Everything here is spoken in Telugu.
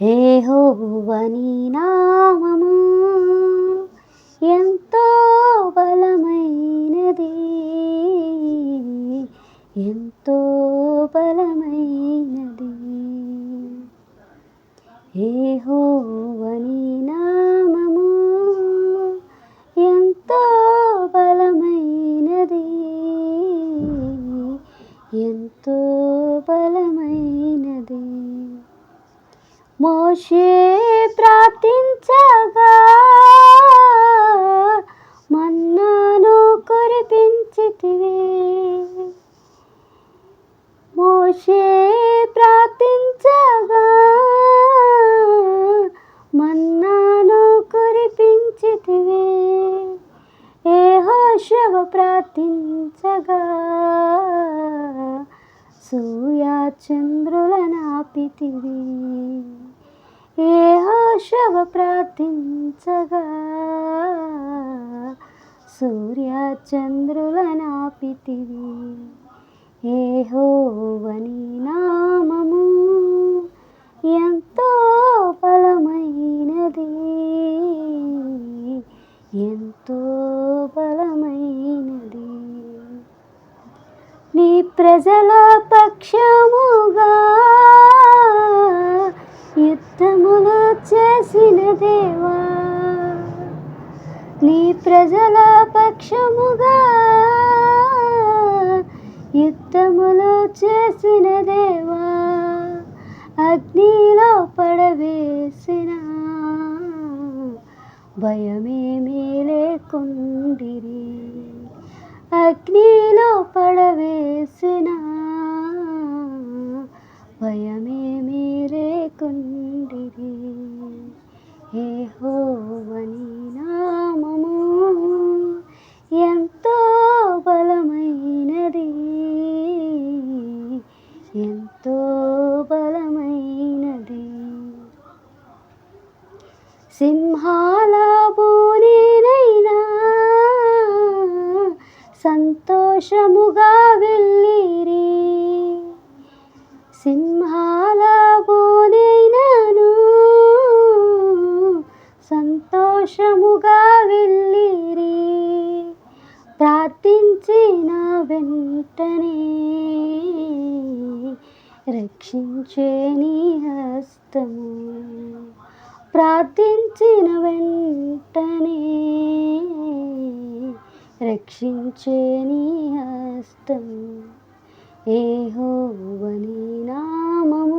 హే ఏహోవని నామము. ఎం మోషే ప్రాప్తించగా మన్నాను కురిపించితివి. మోషే ప్రాప్తించగా మన్నాను కురిపించితివి. ఏ హోషవ ప్రార్థించగా సూర్యచంద్రులనాపితివి ఏ ఆశవ ప్రార్థించగా? సూర్యచంద్రులనాపితివి ఏహోవని నామము ఎంతో బలమైనది. ఎంతో బలమైనది. నీ ప్రజల పక్షముగా యుద్ధములు చేసిన దేవా నీ ప్రజల పక్షముగా యుద్ధములు చేసిన దేవా అగ్నిలో పడవేసిన భయమేమీ లేకుండిరి అగ్నిలో పడవేసిన భయమేమీ లేకుండిరి హోవని నామము ఎంతో బలమైనది. ఎంతో బలమైనది. సింహాల బోనేనైనా సంతోషముగా వెళ్ళిరి. సింహా ప్రార్థించిన వెంటనే రక్షించే నీ హస్తము. ప్రార్థించిన వెంటనే రక్షించే నీ హస్తము. ఏ ఏహోవని నామము